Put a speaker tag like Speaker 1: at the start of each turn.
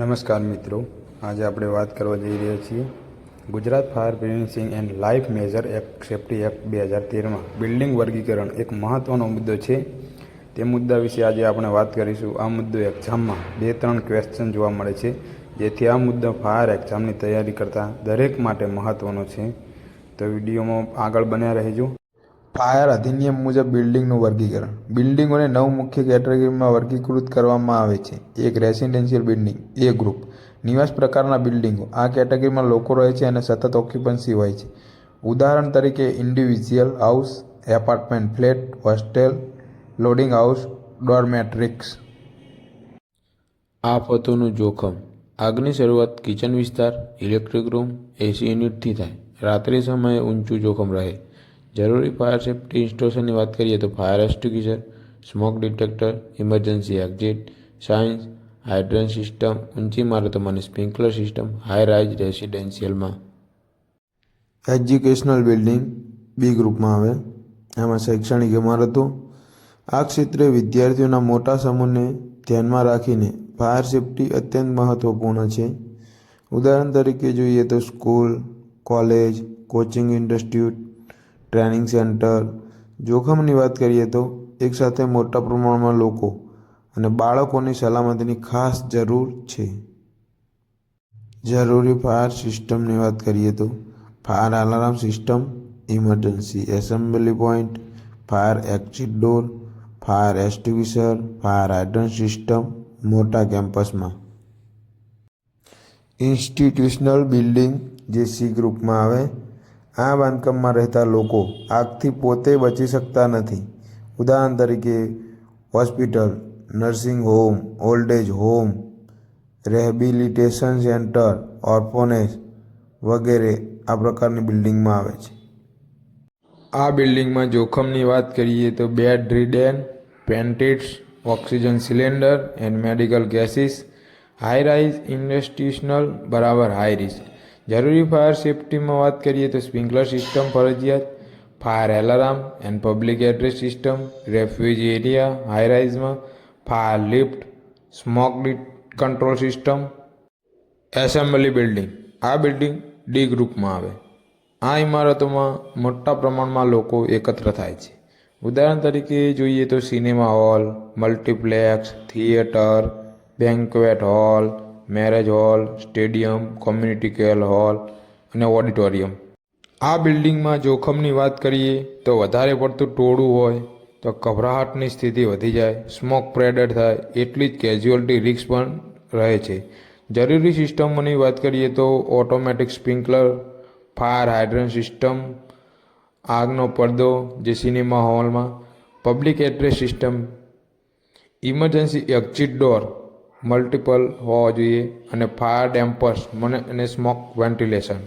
Speaker 1: નમસ્કાર મિત્રો. આજે આપણે વાત કરવા જઈ રહ્યા છીએ Gujarat fire prevention and life measure act, safety act બે હજાર તેરમાં. બિલ્ડિંગ વર્ગીકરણ એક મહત્ત્વનો મુદ્દો છે. તે મુદ્દા વિશે આજે આપણે વાત કરીશું. આ મુદ્દો એક્ઝામમાં બે ત્રણ ક્વેશ્ચન જોવા મળે છે, જેથી આ મુદ્દો ફાયર એક્ઝામની તૈયારી કરતા દરેક માટે મહત્ત્વનો છે. તો વિડીયોમાં આગળ બન્યા રહેજો. ફાયર અધિનિયમ મુજબ બિલ્ડિંગનું વર્ગીકરણ. બિલ્ડિંગોને નવ મુખ્ય કેટેગરીમાં વર્ગીકૃત કરવામાં આવે છે. એક રેસિડેન્શિયલ બિલ્ડિંગ, એ ગ્રુપ. નિવાસ પ્રકારના બિલ્ડિંગો. આ કેટેગરીમાં લોકો રહે છે અને સતત ઓક્યુપન્સી હોય છે. ઉદાહરણ તરીકે individual house, apartment flat, hostel, lodging house, dormitories.
Speaker 2: આફતોનું જોખમ. આગની શરૂઆત કિચન વિસ્તાર, ઇલેક્ટ્રિક રૂમ, એસી યુનિટથી થાય. રાત્રિ સમયે ઊંચું જોખમ રહે. જરૂરી ફાયર સેફ્ટી ઇન્સ્ટોલેશનની વાત કરીએ તો fire extinguisher smoke detector, emergency exit, science hydrant system, ઊંચી ઇમારતોમાં અને સ્પ્રિંકલર સિસ્ટમ, હાઈ રાઇઝ રેસિડેન્શિયલમાં.
Speaker 3: એજ્યુકેશનલ બિલ્ડિંગ બી ગ્રુપમાં આવે. એમાં શૈક્ષણિક ઇમારતો. આ ક્ષેત્રે વિદ્યાર્થીઓના મોટા સમૂહને ધ્યાનમાં રાખીને ફાયર સેફ્ટી અત્યંત મહત્ત્વપૂર્ણ છે. ઉદાહરણ તરીકે જોઈએ તો school, college, coaching institute training centre. જોખમની વાત કરીએ તો એકસાથે મોટા પ્રમાણમાં લોકો અને બાળકોની સલામતીની ખાસ જરૂર છે. જરૂરી ફાયર સિસ્ટમની વાત કરીએ તો fire alarm system, emergency assembly point, fire exit door, fire extinguisher fire hydrant system મોટા કેમ્પસમાં. ઇન્સ્ટિટ્યુશનલ બિલ્ડિંગ જે સી ગ્રુપમાં આવે આ બાંધકામમાં રહેતા લોકો આગથી પોતે બચી શકતા નથી. ઉદાહરણ તરીકે, hospital, nursing home old age home, rehabilitation centre, orphanage વગેરે આ પ્રકારની બિલ્ડિંગમાં આવે છે.
Speaker 1: આ બિલ્ડિંગમાં જોખમની વાત કરીએ તો bedridden patients, oxygen cylinder, and medical gases. High rise institutional બરાબર હાઈ રિસ્ક જરૂરી ફાયર સેફ્ટીમાં વાત કરીએ તો સ્પ્રિંકલર સિસ્ટમ ફરજિયાત fire alarm and public address system refuge area હાઈરાઇઝમાં fire lift smoke control system assembly building આ બિલ્ડિંગ ડી ગ્રુપમાં આવે. આ ઇમારતોમાં મોટા પ્રમાણમાં લોકો એકત્ર થાય છે. ઉદાહરણ તરીકે જોઈએ તો cinema hall multiplex theatre banquet hall marriage hall, stadium, community care hall અને ઓડિટોરિયમ. આ બિલ્ડિંગમાં જોખમની વાત કરીએ તો વધારે પડતું ટોળું હોય તો ગભરાહટની સ્થિતિ વધી જાય સ્મોક પ્રેડર થાય, એટલી જ કેઝ્યુઅલિટી રિસ્ક પણ રહે છે. જરૂરી સિસ્ટમોની વાત કરીએ તો automatic sprinkler fire hydrant system આગનો પડદો જે સિનેમા હોલમાં public address system emergency exit door multiple હોવા જોઈએ અને ફાયર ડેમ્પર્સ મને અને સ્મોક વેન્ટિલેશન